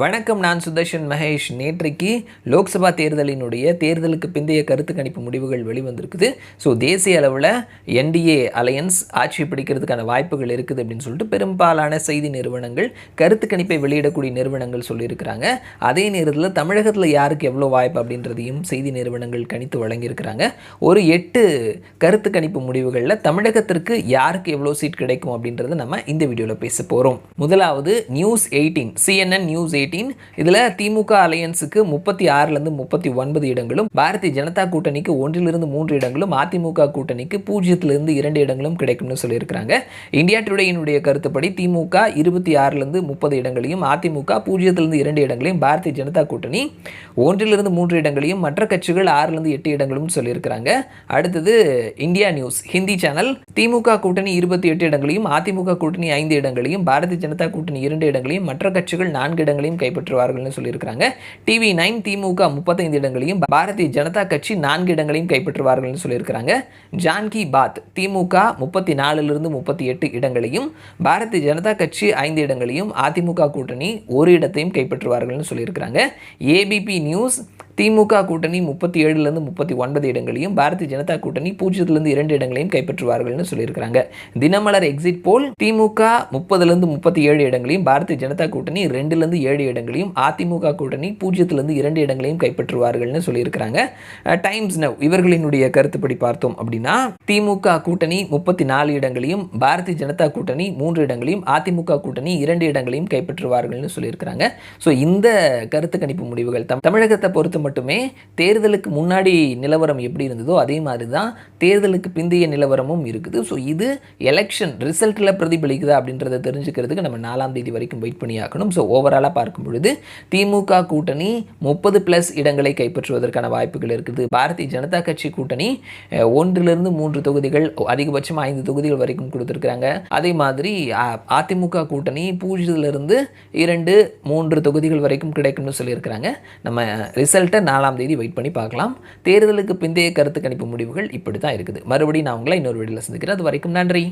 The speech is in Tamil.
வணக்கம் நான் சுதர்ஷன் மகேஷ். நேற்றைக்கு லோக்சபா தேர்தலினுடைய தேர்தலுக்கு பிந்தைய கருத்து கணிப்பு முடிவுகள் வெளிவந்திருக்குது. ஸோ தேசிய அளவில் என்டிஏ அலையன்ஸ் ஆட்சி பிடிக்கிறதுக்கான வாய்ப்புகள் இருக்குது அப்படின்னு சொல்லிட்டு பெரும்பாலான செய்தி நிறுவனங்கள் கருத்து கணிப்பை வெளியிடக்கூடிய நிறுவனங்கள் சொல்லியிருக்கிறாங்க. அதே நேரத்தில் தமிழகத்தில் யாருக்கு எவ்வளோ வாய்ப்பு அப்படின்றதையும் செய்தி நிறுவனங்கள் கணித்து வழங்கியிருக்கிறாங்க. ஒரு எட்டு கருத்து கணிப்பு முடிவுகளில் தமிழகத்திற்கு யாருக்கு எவ்வளோ சீட் கிடைக்கும் அப்படின்றத நம்ம இந்த வீடியோவில் பேச போகிறோம் முதலாவது News Eighteen CNN News Eighteen இதில் திமுக அலையன்ஸுக்கு முப்பத்தி ஆறுலேருந்து முப்பத்தி ஒன்பது இடங்களும் பாரதிய ஜனதா கூட்டணிக்கு ஒன்றிலிருந்து மூன்று இடங்களும் அதிமுக கூட்டணிக்கு பூஜ்ஜியத்திலிருந்து இரண்டு இடங்களும் கிடைக்கும்னு சொல்லியிருக்கிறாங்க. இந்தியா டுடேயினுடைய கருத்துப்படி திமுக இருபத்தி ஆறுலேருந்து முப்பது இடங்களையும் அதிமுக பூஜ்ஜியத்திலிருந்து இரண்டு இடங்களையும் பாரதிய ஜனதா கூட்டணி ஒன்றிலிருந்து மூன்று இடங்களையும் மற்ற கட்சிகள் ஆறுலேருந்து எட்டு இடங்களும் சொல்லியிருக்கிறாங்க. அடுத்தது India News Hindi channel. DMK கூட்டணி இருபத்தி எட்டு இடங்களையும் அதிமுக கூட்டணி ஐந்து இடங்களையும் பாரதிய ஜனதா கூட்டணி இரண்டு இடங்களையும் மற்ற கட்சிகள் நான்கு இடங்களையும் கைப்பற்றுவார்கள்னு சொல்லியிருக்கிறாங்க. டிவி நைன் திமுக முப்பத்தைந்து இடங்களையும் பாரதிய ஜனதா கட்சி நான்கு இடங்களையும் கைப்பற்றுவார்கள்னு சொல்லியிருக்கிறாங்க. ஜான்கி பாத் திமுக முப்பத்தி நாலுலேருந்து முப்பத்தி எட்டு இடங்களையும் பாரதிய ஜனதா கட்சி ஐந்து இடங்களையும் அதிமுக கூட்டணி ஒரு இடத்தையும் கைப்பற்றுவார்கள்னு சொல்லியிருக்கிறாங்க. ஏபிபி நியூஸ் திமுக கூட்டணி முப்பத்தி ஏழுலேருந்து முப்பத்தி ஒன்பது இடங்களையும் பாரதிய ஜனதா கூட்டணி பூஜ்ஜியத்திலிருந்து இரண்டு இடங்களையும் கைப்பற்றுவார்கள்னு சொல்லியிருக்கிறாங்க. தினமலர் எக்ஸிட் போல் திமுக முப்பதுலேருந்து முப்பத்தி ஏழு இடங்களையும் பாரதிய ஜனதா கூட்டணி ரெண்டுலேருந்து ஏழு இடங்களையும் அதிமுக கூட்டணி பூஜ்ஜியத்திலிருந்து இரண்டு இடங்களையும் கைப்பற்றுவார்கள்னு சொல்லியிருக்கிறாங்க. டைம்ஸ் நவ் இவர்களினுடைய கருத்துப்படி பார்த்தோம் அப்படின்னா திமுக கூட்டணி முப்பத்தி நாலு இடங்களையும் பாரதிய ஜனதா கூட்டணி மூன்று இடங்களையும் அதிமுக கூட்டணி இரண்டு இடங்களையும் கைப்பற்றுவார்கள்னு சொல்லியிருக்கிறாங்க. ஸோ இந்த கருத்து கணிப்பு முடிவுகள் தமிழகத்தை பொறுத்த மட்டுமே தேர்தலுக்கு முன்னாடி நிலவரம் எப்படி இருந்ததோ அதே மாதிரி தான் தேர்தலுக்கு பிந்தைய நிலவரமும் இருக்குது. ஸோ இது எலெக்ஷன் ரிசல்ட்டில் பிரதிபலிக்குதா அப்படின்றத தெரிஞ்சுக்கிறதுக்கு நம்ம நாலாம் தேதி வரைக்கும் வெயிட் பண்ணி ஆக்கணும் ஸோ ஓவராலாக பார்க்கும் பொழுது திமுக கூட்டணி முப்பது ப்ளஸ் இடங்களை கைப்பற்றுவதற்கான வாய்ப்புகள் இருக்குது. பாரதிய ஜனதா கட்சி கூட்டணி ஒன்றிலிருந்து மூன்று தொகுதிகள் அதிகபட்சம் ஐந்து தொகுதிகள் வரைக்கும் கொடுத்துருக்குறாங்க. அதே மாதிரி அதிமுக கூட்டணி பூஜ்ஜியத்திலிருந்து இரண்டு மூன்று தொகுதிகள் வரைக்கும் கிடைக்கும்னு சொல்லியிருக்கிறாங்க. நம்ம ரிசல்ட் ரிசல்ட்டை நாலாம் தேதி வெயிட் பண்ணி பார்க்கலாம். தேர்தலுக்கு பிந்தைய கருத்து கணிப்பு முடிவுகள் இப்படி தான் இருக்குது. மறுபடியும் நான் உங்களை இன்னொரு வீடியோவில் சந்திக்கிறேன். அது வரைக்கும் நன்றி.